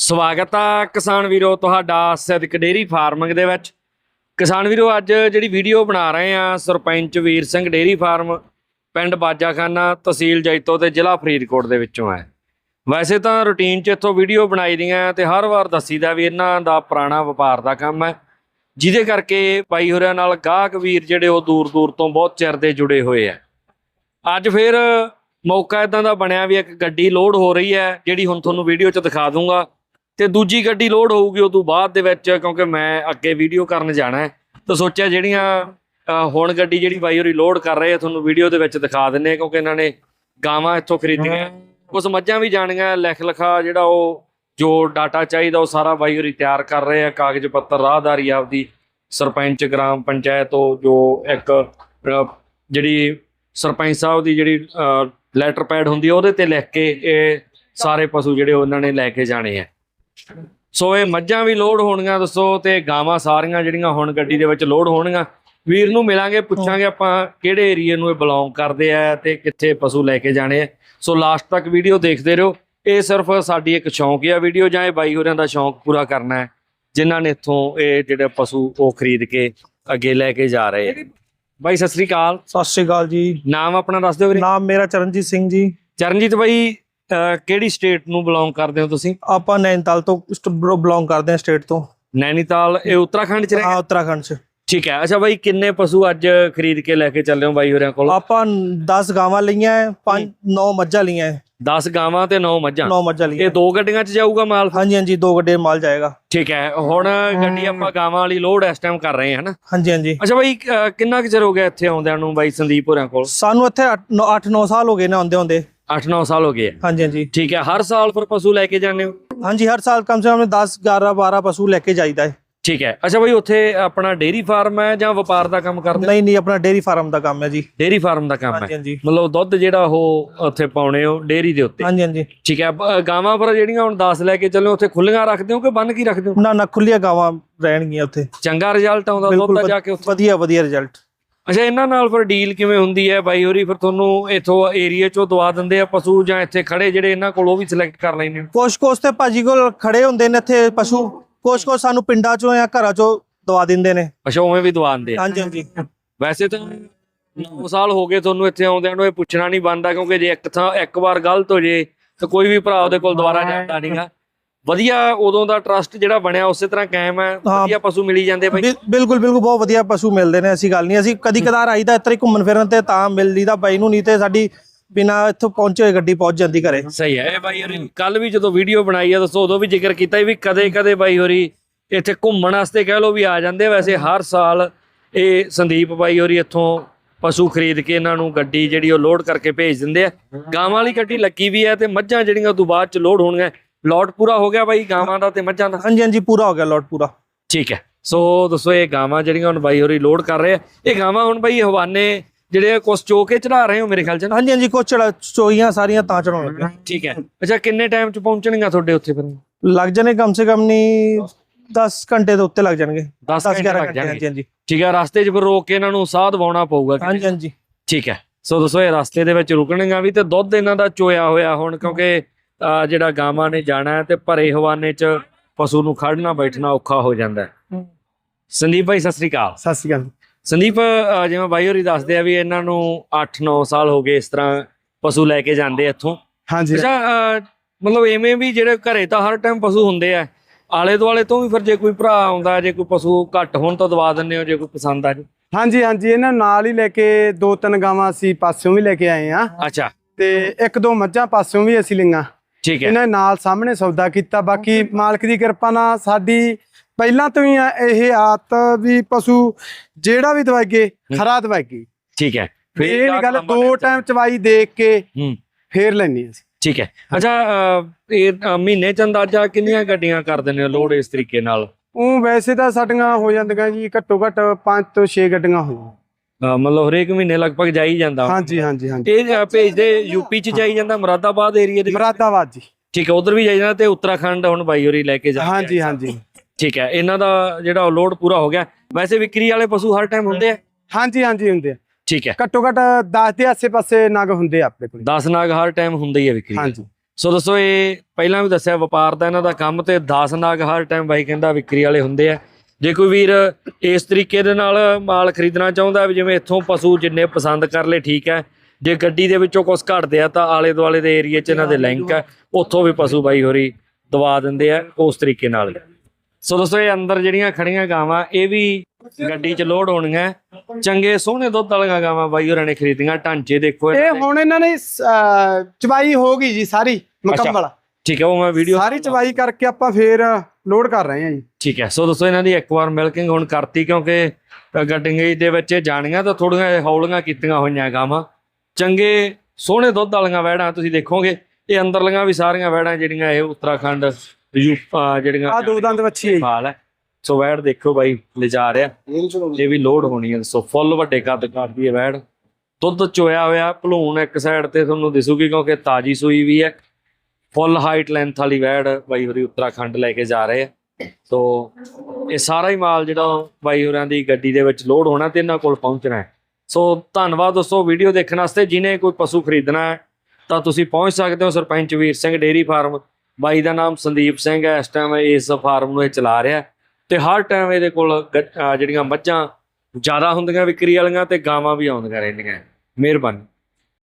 ਸਵਾਗਤ ਆ ਕਿਸਾਨ ਵੀਰੋ ਤੁਹਾਡਾ ਸਿੱਧਕ ਡੇਰੀ ਫਾਰਮਿੰਗ ਦੇ ਵਿੱਚ। ਕਿਸਾਨ ਵੀਰੋ, ਅੱਜ ਜਿਹੜੀ ਵੀਡੀਓ ਬਣਾ ਰਹੇ ਆ ਸਰਪੰਚ ਵੀਰ ਸਿੰਘ ਡੇਰੀ ਫਾਰਮ, ਪਿੰਡ ਬਾਜਾਖਾਨਾ ਤਹਿਸੀਲ ਜੈਤੋ ਤੇ ਜ਼ਿਲ੍ਹਾ ਫਰੀਦਕੋਟ ਦੇ ਵਿੱਚੋਂ ਹੈ। ਵੈਸੇ ਤਾਂ ਰੁਟੀਨ 'ਚ ਇੱਥੋਂ ਵੀਡੀਓ ਬਣਾਈ ਦੀਆਂ ਤੇ ਹਰ ਵਾਰ ਦੱਸੀਦਾ ਵੀ ਇਹਨਾਂ ਦਾ ਪੁਰਾਣਾ ਵਪਾਰ ਦਾ ਕੰਮ ਹੈ, ਜਿਹਦੇ ਕਰਕੇ ਬਾਈ ਹੋਰਿਆਂ ਨਾਲ ਗਾਹਕ ਵੀਰ ਜਿਹੜੇ ਉਹ ਦੂਰ ਦੂਰ ਤੋਂ ਬਹੁਤ ਚਿਰ ਦੇ ਜੁੜੇ ਹੋਏ ਆ। ਅੱਜ ਫਿਰ ਮੌਕਾ ਇਦਾਂ ਦਾ ਬਣਿਆ ਵੀ ਇੱਕ ਗੱਡੀ ਲੋਡ ਹੋ ਰਹੀ ਹੈ, ਜਿਹੜੀ ਹੁਣ ਤੁਹਾਨੂੰ ਵੀਡੀਓ 'ਚ ਦਿਖਾ ਦੂੰਗਾ। ਤੇ ਦੂਜੀ ਗੱਡੀ ਲੋਡ ਹੋਊਗੀ ਉਹ ਤੋਂ ਬਾਅਦ ਦੇ ਵਿੱਚ, ਕਿਉਂਕਿ ਮੈਂ ਅੱਗੇ ਵੀਡੀਓ ਕਰਨ ਜਾਣਾ ਹੈ। ਤਾਂ ਸੋਚਿਆ ਜਿਹੜੀਆਂ ਹੁਣ ਗੱਡੀ ਜਿਹੜੀ ਬਾਈ ਹੋਰੀ ਲੋਡ ਕਰ ਰਹੇ ਆ, ਤੁਹਾਨੂੰ ਵੀਡੀਓ ਦੇ ਵਿੱਚ ਦਿਖਾ ਦਿੰਨੇ ਕਿਉਂਕਿ ਇਹਨਾਂ ਨੇ ਗਾਵਾਂ ਇੱਥੋਂ ਖਰੀਦੀਆਂ। ਕੁਝ ਮੱਝਾਂ ਵੀ ਜਾਣੀਆਂ ਲਿਖ ਲਿਖਾ ਜਿਹੜਾ ਉਹ, ਜੋ ਡਾਟਾ ਚਾਹੀਦਾ, ਉਹ ਸਾਰਾ ਬਾਈ ਹੋਰੀ ਤਿਆਰ ਕਰ ਰਹੇ ਆ, ਕਾਗਜ਼ ਪੱਤਰ, ਰਾਹਦਾਰੀ ਆਪਦੀ, ਸਰਪੰਚ, ਗ੍ਰਾਮ ਪੰਚਾਇਤ ਤੋਂ ਜੋ ਇੱਕ ਜਿਹੜੀ ਸਰਪੰਚ ਸਾਹਿਬ ਦੀ ਜਿਹੜੀ ਲੈਟਰ ਪੈਡ ਹੁੰਦੀ ਉਹਦੇ ਤੇ ਲਿਖ ਕੇ ਇਹ ਸਾਰੇ ਪਸ਼ੂ ਜਿਹੜੇ ਉਹਨਾਂ ਨੇ ਲੈ ਕੇ ਜਾਣੇ ਆ। ਸੋ ਇਹ ਮੱਝਾਂ ਵੀ ਲੋਡ ਹੋਣਗੀਆਂ ਦੱਸੋ ਤੇ ਗਾਵਾਂ ਸਾਰੀਆਂ ਜਿਹੜੀਆਂ ਹੁਣ ਗੱਡੀ ਦੇ ਵਿੱਚ ਲੋਡ ਹੋਣਗੀਆਂ। ਵੀਰ ਨੂੰ ਮਿਲਾਂਗੇ ਪੁੱਛਾਂਗੇ ਆਪਾਂ ਕਿਹੜੇ ਏਰੀਏ ਨੂੰ ਇਹ ਬਿਲੋਂਗ ਕਰਦੇ ਆ ਤੇ ਕਿੱਥੇ ਪਸ਼ੂ ਲੈ ਕੇ ਜਾਣੇ ਆ। ਸੋ ਲਾਸਟ ਤੱਕ ਵੀਡੀਓ ਦੇਖਦੇ ਰਹੋ। ਇਹ ਸਿਰਫ ਸਾਡੀ ਇੱਕ ਸ਼ੌਂਕ ਆ ਵੀਡੀਓ ਜਾਂ ਇਹ ਬਾਈ ਹੋਰਾਂ ਦਾ ਸ਼ੌਂਕ ਪੂਰਾ ਕਰਨਾ ਹੈ ਜਿਨ੍ਹਾਂ ਨੇ ਇੱਥੋਂ ਇਹ ਜਿਹੜੇ ਪਸ਼ੂ ਉਹ ਖਰੀਦ ਕੇ ਅੱਗੇ ਲੈ ਕੇ ਜਾ ਰਹੇ ਆ। ਬਾਈ ਸਤਿ ਸ੍ਰੀ ਅਕਾਲ। ਸਤਿ ਸ਼੍ਰੀ ਅਕਾਲ ਜੀ। ਨਾਮ ਆਪਣਾ ਦੱਸ ਦਿਓ ਵੀਰੇ। ਨਾਮ ਮੇਰਾ ਚਰਨਜੀਤ ਸਿੰਘ ਜੀ। ਚਰਨਜੀਤ ਬਾਈ ਕਿਹੜੀ ਸਟੇਟ ਨੂੰ ਬਿਲੋਂਗ ਕਰਦੇ ਹੋ ਤੁਸੀਂ? ਆਪਾਂ ਨੈਨੀਤਾਲ ਤੋਂ ਬਿਲੋਂਗ ਕਰਦੇ ਹਾਂ ਸਟੇਟ ਤੋਂ। ਨੈਨੀਤਾਲ ਇਹ ਉੱਤਰਾਖੰਡ ਚ ਹਾਂ ਰਹਿ ਉੱਤਰਾਖੰਡ ਚ। ਠੀਕ ਹੈ। ਅੱਛਾ ਬਾਈ ਕਿੰਨੇ ਪਸ਼ੂ ਅੱਜ ਖਰੀਦ ਕੇ ਲੈ ਕੇ ਚੱਲੇ ਹੋ ਬਾਈ ਹੋਰਿਆਂ ਕੋਲ? ਆਪਾਂ 10 ਗਾਵਾਂ ਲਈਆਂ ਹੈ। 5 9 ਮੱਝਾਂ ਲਈਆਂ ਹੈ 10 ਗਾਵਾਂ ਤੇ 9 ਮੱਝਾਂ? 9 ਮੱਝਾਂ ਇਹ ਲਈਆਂ ਦੋ ਗੱਡੀਆਂ ਚ ਜਾਊਗਾ ਮਾਲ? ਹਾਂਜੀ ਹਾਂਜੀ ਦੋ ਗੱਡੇ ਮਾਲ ਜਾਏਗਾ। ਠੀਕ ਹੈ। ਹੁਣ ਗੱਡੀ ਆਪਾਂ ਗਾਵਾਂ ਵਾਲੀ ਲੋਡ ਇਸ ਟਾਈਮ ਕਰ ਰਹੇ ਹਾਂ ਹਨਾ? ਹਾਂਜੀ ਹਾਂਜੀ। ਅੱਛਾ ਬਾਈ ਕਿੰਨਾ ਕੁ ਚਿਰ ਹੋ ਗਿਆ ਇੱਥੇ ਆਉਂਦਿਆਂ ਨੂੰ ਬਾਈ ਸੰਦੀਪ ਹੋਰਿਆਂ ਕੋਲ? ਸਾਨੂੰ ਇੱਥੇ 8 9 ਸਾਲ ਹੋ ਗਏ ਨੇ ਆਉਂਦੇ ਆਉਂਦੇ 8-9 ਸਾਲ ਹੋ ਗਏ ਆ। ਹਾਂਜੀ ਹਾਂਜੀ। ਠੀਕ ਹੈ ਹਰ ਸਾਲ ਫਿਰ ਪਸ਼ੂ ਲੈ ਕੇ ਜਾਂਦੇ ਹੋ? ਹਾਂਜੀ ਹਰ ਸਾਲ ਕਮ ਸੇ ਕਮ 10 11 12 ਪਸ਼ੂ ਲੈ ਕੇ ਜਾਈਦਾ ਹੈ। ਠੀਕ ਹੈ। ਅੱਛਾ ਬਾਈ ਉੱਥੇ ਆਪਣਾ ਡੇਰੀ ਫਾਰਮ ਹੈ ਜਾਂ ਵਪਾਰ ਦਾ ਕੰਮ ਕਰਦੇ? ਨਹੀਂ ਨਹੀਂ ਆਪਣਾ ਡੇਰੀ ਫਾਰਮ ਦਾ ਕੰਮ ਹੈ ਜੀ। ਡੇਰੀ ਫਾਰਮ ਦਾ ਕੰਮ ਹੈ। ਮਤਲਬ ਦੁੱਧ ਜਿਹੜਾ ਉਹ ਉੱਥੇ ਪਾਉਣੇ ਹੋ ਡੇਰੀ ਦੇ ਉੱਤੇ? ਹਾਂਜੀ ਹਾਂਜੀ। ਠੀਕ ਹੈ ਗਾਵਾਂ ਪਰ ਜਿਹੜੀਆਂ ਹੁਣ 10 ਲੈ ਕੇ ਚੱਲੇ ਉੱਥੇ ਖੁੱਲੀਆਂ ਰੱਖਦੇ ਹੋ ਕਿ ਬੰਨ ਕੀ ਰੱਖਦੇ ਹੋ? ਨਾ ਨਾ ਖੁੱਲੀਆਂ ਗਾਵਾਂ ਰਹਿਣਗੀਆਂ ਉੱਥੇ। ਚੰਗਾ ਰਿਜ਼ਲਟ ਆਉਂਦਾ ਦੁੱਧ ਜਾ ਕੇ ਉੱਥੇ? ਵਧੀਆ ਵਧੀਆ ਰਿਜ਼ਲਟ ਅੱਛਾ ਇਹਨਾਂ ਨਾਲ ਫਿਰ ਡੀਲ ਕਿਵੇਂ ਹੁੰਦੀ ਹੈ? ਬਾਈ ਹੋਰੀ ਫਿਰ ਤੁਹਾਨੂੰ ਇਥੋਂ ਏਰੀਆ ਚੋਂ ਦਵਾ ਦਿੰਦੇ ਆ ਪਸ਼ੂ ਜਾਂ ਇੱਥੇ ਖੜੇ ਜਿਹੜੇ ਇਹਨਾਂ ਕੋਲ ਉਹ ਵੀ ਸਿਲੈਕਟ ਕਰ ਲੈਂਦੇ ਹੋ ਕੁਛ ਕੁਛ ਤੇ ਭਾਜੀ ਕੋਲ ਖੜੇ ਹੁੰਦੇ ਨੇ ਇੱਥੇ ਪਸ਼ੂ। ਕੁਛ ਕੁਛ ਸਾਨੂੰ ਪਿੰਡਾਂ ਚੋਂ ਜਾਂ ਘਰਾਂ ਚੋਂ ਦਵਾ ਦਿੰਦੇ ਨੇ। ਅੱਛਾ ਉਵੇਂ ਵੀ ਦਵਾ ਦਿੰਦੇ ਆ? ਹਾਂਜੀ ਹਾਂਜੀ। ਵੈਸੇ ਤਾਂ 9 ਸਾਲ ਹੋ ਗਏ ਤੁਹਾਨੂੰ ਇੱਥੇ ਆਉਂਦਿਆਂ ਨੂੰ ਇਹ ਪੁੱਛਣਾ ਨਹੀਂ ਬਣਦਾ ਕਿਉਂਕਿ ਜੇ ਇੱਕ ਥਾਂ ਇੱਕ ਵਾਰ ਗਲਤ ਹੋ ਜੇ ਤਾਂ ਕੋਈ ਵੀ ਭਰਾ ਉਹਦੇ ਕੋਲ ਦੁਬਾਰਾ ਜਾਂਦਾ ਨਹੀਂਗਾ ਵਧੀਆ ਉਦੋਂ ਦਾ ਟਰਸਟ ਜਿਹੜਾ ਬਣਿਆ ਉਸੇ ਤਰ੍ਹਾਂ ਕਾਇਮ ਹੈ। ਵਧੀਆ ਪਸ਼ੂ ਮਿਲੀ ਜਾਂਦੇ ਬਾਈ। ਬਿਲ- ਬਿਲਕੁਲ ਬਿਲਕੁਲ ਬਹੁਤ ਵਧੀਆ ਪਸ਼ੂ ਮਿਲਦੇ ਨੇ ਐਸੀ ਗੱਲ ਨਹੀਂ ਅਸੀਂ ਕਦੀ ਕਦਾਰ ਆਈਦਾ ਹੀ ਘੁੰਮਣ ਫਿਰਨ ਤੇ ਤਾਂ ਮਿਲ ਲਈਦਾ ਬਾਈ ਨੂੰ ਨਹੀਂ ਤੇ ਸਾਡੀ ਬਿਨਾ ਇੱਥੋਂ ਪਹੁੰਚੇ ਗੱਡੀ ਪਹੁੰਚ ਜਾਂਦੀ ਘਰੇ। ਸਹੀ ਹੈ ਇਹ ਬਾਈ ਹੋਰੀ ਕੱਲ ਵੀ ਜਦੋਂ ਵੀਡੀਓ ਬਣਾਈ ਆ ਦੱਸੋ ਉਦੋਂ ਵੀ ਜ਼ਿਕਰ ਕੀਤਾ ਵੀ ਕਦੇ ਕਦੇ ਬਾਈ ਹੋਰੀ ਇੱਥੇ ਘੁੰਮਣ ਵਾਸਤੇ ਕਹਿ ਲਓ ਵੀ ਆ ਜਾਂਦੇ ਆ। ਵੈਸੇ ਹਰ ਸਾਲ ਇਹ ਸੰਦੀਪ ਬਾਈ ਹੋਰੀ ਇੱਥੋਂ ਪਸ਼ੂ ਖਰੀਦ ਕੇ ਇਹਨਾਂ ਨੂੰ ਗੱਡੀ ਜਿਹੜੀ ਉਹ ਲੋਡ ਕਰਕੇ ਭੇਜ ਦਿੰਦੇ ਆ। ਗਾਵਾਂ ਵਾਲੀ ਗੱਡੀ ਲੱਗੀ ਵੀ ਹੈ ਤੇ ਮੱਝਾਂ ਜਿਹੜੀਆਂ ਤੋਂ ਬਾਅਦ ਚ ਲੋਡ ਹੋਣਗੀਆਂ। ਲੋਟ ਪੂਰਾ ਹੋ ਗਿਆ ਬਾਈ ਗਾਵਾਂ ਦਾ ਤੇ ਮੱਝਾਂ ਦਾ? ਹਾਂਜੀ ਹਾਂਜੀ ਪੂਰਾ ਹੋ ਗਿਆ ਲੋਟ ਪੂਰਾ। ਠੀਕ ਹੈ। ਸੋ ਦੱਸੋ ਇਹ ਗਾਵਾਂ ਜਿਹੜੀਆਂ ਹੁਣ ਬਾਈ ਹੋਰੀ ਲੋਡ ਕਰ ਰਹੇ ਆ ਇਹ ਗਾਵਾਂ ਹੁਣ ਬਾਈ ਹਵਾਨੇ ਜਿਹੜੇ ਕੁਛ ਚੋਕੇ ਚੜਾ ਰਹੇ ਹੋ ਮੇਰੇ ਖਿਆਲ ਚ ਨਾ? ਹਾਂਜੀ ਹਾਂਜੀ ਕੁਛ ਚੜਾ ਚੋਈਆਂ ਸਾਰੀਆਂ ਤਾਂ ਚੜਾਉਣ ਲੱਗੇ। ਠੀਕ ਹੈ। ਅੱਛਾ ਕਿੰਨੇ ਟਾਈਮ ਚ ਪਹੁੰਚਣਗੀਆਂ ਤੁਹਾਡੇ ਉੱਥੇ ਫਿਰ? ਲੱਗ ਜਾਣੇ ਕਮ ਸੇ ਕਮ ਨਹੀਂ 10 ਘੰਟੇ ਦੇ ਉੱਤੇ ਲੱਗ ਜਾਣਗੇ। 10 10 ਘੰਟੇ 11 ਲੱਗ ਜਾਣਗੇ। ਹਾਂਜੀ ਹਾਂਜੀ। ਠੀਕ ਹੈ ਰਸਤੇ 'ਚ ਫਿਰ ਰੋਕ ਕੇ ਇਹਨਾਂ ਨੂੰ ਸਾਹ ਦਵਾਉਣਾ ਪਊਗਾ। ਹਾਂਜੀ ਹਾਂਜੀ। ਠੀਕ ਹੈ। ਸੋ ਦੱਸੋ ਇਹ ਰਸਤੇ ਦੇ ਵਿੱਚ ਰੁਕਣਗਾ ਵੀ ਤੇ ਦੁੱਧ ਇਹਨਾਂ ਦਾ ਚੋਇਆ ਹੋਇਆ ਹੁਣ ਕਿਉਂਕਿ ਜਿਹੜਾ ਗਾਵਾਂ ਨੇ ਜਾਣਾ ਹੈ ਤੇ ਭਰੇ ਹਵਾਨੇ 'ਚ ਪਸ਼ੂ ਨੂੰ ਖੜਨਾ ਬੈਠਣਾ ਔਖਾ ਹੋ ਜਾਂਦਾ ਹੈ। ਸੰਦੀਪ ਭਾਈ ਸਤਿ ਸ੍ਰੀ ਅਕਾਲ। ਸਤਿ ਸ਼੍ਰੀ ਅਕਾਲ। ਸੰਦੀਪ ਜਿਵੇਂ ਬਾਈ ਹੋਰੀ ਦੱਸਦੇ ਆ ਵੀ ਇਹਨਾਂ ਨੂੰ 8-9 ਸਾਲ ਹੋ ਗਏ ਇਸ ਤਰ੍ਹਾਂ ਪਸ਼ੂ ਲੈ ਕੇ ਜਾਂਦੇ ਇੱਥੋਂ। ਹਾਂਜੀ। ਅੱਛਾ ਮਤਲਬ ਐਵੇਂ ਵੀ ਜਿਹੜੇ ਘਰੇ ਤਾਂ ਹਰ ਟਾਈਮ ਪਸ਼ੂ ਹੁੰਦੇ ਆ ਆਲੇ ਦੁਆਲੇ ਤੋਂ ਵੀ ਫਿਰ ਜੇ ਕੋਈ ਭਰਾ ਆਉਂਦਾ ਜੇ ਕੋਈ ਪਸ਼ੂ ਘੱਟ ਹੋਣ ਤਾਂ ਦਵਾ ਦਿੰਦੇ ਹੋ ਜੇ ਕੋਈ ਪਸੰਦ ਆ ਜੇ? ਹਾਂਜੀ ਹਾਂਜੀ ਇਹਨਾਂ ਨਾਲ ਹੀ ਲੈ ਕੇ ਦੋ ਤਿੰਨ ਗਾਵਾਂ ਅਸੀਂ ਪਾਸਿਓਂ ਵੀ ਲੈ ਕੇ ਆਏ ਆ ਅੱਛਾ। ਤੇ ਇੱਕ ਦੋ ਮੱਝਾਂ ਪਾਸਿਓਂ ਵੀ ਅਸੀਂ ਲਈਆਂ। ਠੀਕ ਹੈ। ਇਹਨਾਂ ਨਾਲ ਸਾਹਮਣੇ ਸੌਦਾ ਕੀਤਾ। ਬਾਕੀ ਮਾਲਕ ਦੀ ਕਿਰਪਾ ਨਾਲ ਸਾਡੀ ਪਹਿਲਾਂ ਤੋਂ ਹੀ ਆ ਇਹ ਆਦਤ ਵੀ ਪਸ਼ੂ ਜਿਹੜਾ ਵੀ ਦਵਾਈਏ ਖਰਾ ਦਵਾਈਏ। ਠੀਕ ਹੈ। ਇਹ ਆਹ ਨਹੀਂ ਗੱਲ ਦੋ ਟਾਈਮ ਚਵਾਈ ਦੇਖ ਕੇ ਹੂੰ। ਫੇਰ ਲੈਣੀ ਅਸੀਂ। ਠੀਕ ਹੈ। ਅੱਛਾ ਇਹ ਮਹੀਨੇ ਚ ਅੰਦਾਜ਼ਾ ਕਿੰਨੀਆਂ ਗੱਡੀਆਂ ਕਰ ਦਿੰਦੇ ਹੋ ਲੋਡ ਇਸ ਤਰੀਕੇ ਨਾਲ? ਉਹ ਵੈਸੇ ਤਾਂ ਸਾਡੀਆਂ ਹੋ ਜਾਂਦੀਆਂ ਜੀ ਘੱਟੋ ਘੱਟ 5 ਤੋਂ 6 ਗੱਡੀਆਂ ਹੋ ਮਤਲਬ ਹਰੇਕ ਮਹੀਨੇ ਲਗਭਗ ਜਾਈ ਜਾਂਦਾ। ਹਾਂਜੀ ਹਾਂਜੀ ਹਾਂਜੀ। ਇਹ ਅਹ, ਭੇਜਦੇ ਯੂਪੀ ਚ ਜਾਈ ਜਾਂਦਾ ਮੁਰਾਦਾਬਾਦ ਏਰੀਆ ਦੇ ਵਿੱਚ? ਮਰਾਦਾਬਾਦ ਜੀ। ਠੀਕ ਹੈ ਉਧਰ ਵੀ ਜਾਈ ਜਾਂਦਾ ਤੇ ਉੱਤਰਾਖੰਡ ਹੁਣ ਬਾਈ ਹੋਰੀ ਲੈ ਕੇ ਜਾ। ਹਾਂਜੀ ਹਾਂਜੀ। ਠੀਕ ਹੈ ਇਹਨਾਂ ਦਾ ਜਿਹੜਾ ਲੋਡ ਪੂਰਾ ਹੋ ਗਿਆ। ਵੈਸੇ ਵਿਕਰੀ ਵਾਲੇ ਪਸ਼ੂ ਹਰ ਟਾਈਮ ਹੁੰਦੇ ਆ? ਹਾਂਜੀ ਹਾਂਜੀ ਹੁੰਦੇ ਆ। ਠੀਕ ਹੈ। ਘੱਟੋ ਘੱਟ 10 ਦੇ ਆਸੇ ਪਾਸੇ ਨਗ ਹੁੰਦੇ ਆ ਆਪਣੇ ਕੋਲ। 10 ਨਾਗ ਹਰ ਟਾਈਮ ਹੁੰਦੇ ਹੀ ਆ ਵਿਕਰੀ ਹਾਂਜੀ। ਸੋ ਦੋਸਤੋ ਇਹ ਪਹਿਲਾਂ ਵੀ ਦੱਸਿਆ ਵਪਾਰ ਦਾ ਇਹਨਾਂ ਦਾ ਕੰਮ ਤੇ 10 ਨਾਗ ਹਰ ਟਾਈਮ ਬਾਈ ਕਹਿੰਦਾ ਵਿਕਰੀ ਵਾਲੇ ਹੁੰਦੇ ਆ। ਜੇ ਕੋਈ ਵੀਰ ਇਸ ਤਰੀਕੇ ਦੇ ਨਾਲ ਮਾਲ ਖਰੀਦਣਾ ਚਾਹੁੰਦਾ ਵੀ ਜਿਵੇਂ ਇੱਥੋਂ ਪਸ਼ੂ ਜਿੰਨੇ ਪਸੰਦ ਕਰ ਲੇ ਠੀਕ ਹੈ। ਜੇ ਗੱਡੀ ਦੇ ਵਿੱਚੋਂ ਕੁਝ ਘਟਦੇ ਆ ਤਾਂ ਆਲੇ ਦੁਆਲੇ ਦੇ ਏਰੀਆ 'ਚ ਇਹਨਾਂ ਦੇ ਲਿੰਕ ਹੈ ਉੱਥੋਂ ਵੀ ਪਸ਼ੂ ਬਾਈ ਹੋਰੀ ਦਵਾ ਦਿੰਦੇ ਆ ਉਸ ਤਰੀਕੇ ਨਾਲ। ਸੋ ਦੋਸਤੋ ਇਹ ਅੰਦਰ ਜਿਹੜੀਆਂ ਖੜੀਆਂ ਗਾਵਾਂ ਇਹ ਵੀ ਗੱਡੀ 'ਚ ਲੋਡ ਹੋਣੀਆਂ। ਚੰਗੇ ਸੋਹਣੇ ਦੁੱਧ ਵਾਲੀਆਂ ਗਾਵਾਂ ਬਾਈ ਹੋਰਾਂ ਨੇ ਖਰੀਦੀਆਂ ਢਾਂਚੇ ਦੇਖੋ ਇਹ। ਹੁਣ ਇਹਨਾਂ ਨੇ ਚਵਾਈ ਹੋ ਗਈ ਜੀ ਸਾਰੀ ਮੁਕੰਮਲ। ਠੀਕ ਹੈ ਉਹ ਮੈਂ ਵੀਡੀਓ ਸਾਰੀ ਚਵਾਈ ਕਰਕੇ ਆਪਾਂ ਫੇਰ ਲੋਡ ਕਰ ਰਹੇ ਹਾਂ ਜੀ। ਠੀਕ ਹੈ ਸੋ ਦੋਸਤੋ ਇਹਨਾਂ ਦੀ ਇੱਕ ਵਾਰ ਮਿਲਕਿੰਗ ਹੁਣ ਕਰਤੀ ਕਿਉਂਕਿ ਗੱਡਿੰਗ ਦੇ ਵਿੱਚ ਜਾਣੀਆਂ ਤਾਂ ਥੋੜੀਆਂ ਹੌਲੀਆਂ ਕੀਤੀਆਂ ਹੋਈਆਂ ਗਾਵਾਂ। ਚੰਗੇ ਸੋਹਣੇ ਦੁੱਧ ਵਾਲੀਆਂ ਵੈੜਾਂ ਤੁਸੀਂ ਦੇਖੋਗੇ ਇਹ ਅੰਦਰਲੀਆਂ ਵੀ ਸਾਰੀਆਂ ਵੈੜਾਂ ਜਿਹੜੀਆਂ ਇਹ ਉੱਤਰਾਖੰਡ ਯੂ ਅਹ ਜਿਹੜੀਆਂ ਆ ਦੋ ਦੰਦ ਵੱਛੀ ਹੈ। ਹਾਲ ਹੈ। ਸੋ ਵੈੜ ਦੇਖੋ ਬਾਈ ਲਿਜਾ ਰਿਹਾ। ਇਹ ਵੀ ਲੋਡ ਹੋਣੀ ਹੈ। ਸੋ ਫੁੱਲ ਵੱਡੇ ਕੱਦ ਕਰਦੀ ਹੈ ਵੈੜ ਦੁੱਧ ਚੋਇਆ ਹੋਇਆ ਭਲੂਣ ਇੱਕ ਸਾਈਡ ਤੇ ਤੁਹਾਨੂੰ ਦਿਸੂਗੀ ਕਿਉਂਕਿ ਤਾਜੀ ਸੂਈ ਵੀ ਹੈ। ਫੁੱਲ ਹਾਈਟ ਲੈਂਥ ਵਾਲੀ ਵੈੜ ਬਾਈ ਹੋਰੀ ਉੱਤਰਾਖੰਡ ਲੈ ਕੇ ਜਾ ਰਹੇ ਆ। ਸੋ ਇਹ ਸਾਰਾ ਹੀ ਮਾਲ ਜਿਹੜਾ ਬਾਈ ਹੋਰਾਂ ਦੀ ਗੱਡੀ ਦੇ ਵਿੱਚ ਲੋਡ ਹੋਣਾ ਤੇ ਇਹਨਾਂ ਕੋਲ ਪਹੁੰਚਣਾ ਹੈ। ਸੋ ਧੰਨਵਾਦ ਦੋਸਤੋ ਵੀਡੀਓ ਦੇਖਣ ਵਾਸਤੇ। ਜਿਨੇ ਕੋਈ ਪਸ਼ੂ ਖਰੀਦਣਾ ਹੈ, ਤਾਂ ਤੁਸੀਂ ਪਹੁੰਚ ਸਕਦੇ ਹੋ ਸਰਪੰਚ ਵੀਰ ਸਿੰਘ ਡੇਰੀ ਫਾਰਮ। ਬਾਈ ਦਾ ਨਾਮ ਸੰਦੀਪ ਸਿੰਘ ਹੈ, ਇਸ ਟਾਈਮ ਇਸ ਫਾਰਮ ਨੂੰ ਇਹ ਚਲਾ ਰਿਹਾ ਹੈ। ਤੇ ਹਰ ਟਾਈਮ ਇਹਦੇ ਕੋਲ ਗ- ਜਿਹੜੀਆਂ ਮੱਝਾਂ ਜ਼ਿਆਦਾ ਹੁੰਦੀਆਂ ਵਿਕਰੀ ਵਾਲੀਆਂ ਤੇ ਗਾਵਾਂ ਵੀ ਆਉਂਦੀਆਂ ਰਹਿੰਦੀਆਂ ਮਿਹਰਬਾਨੀ।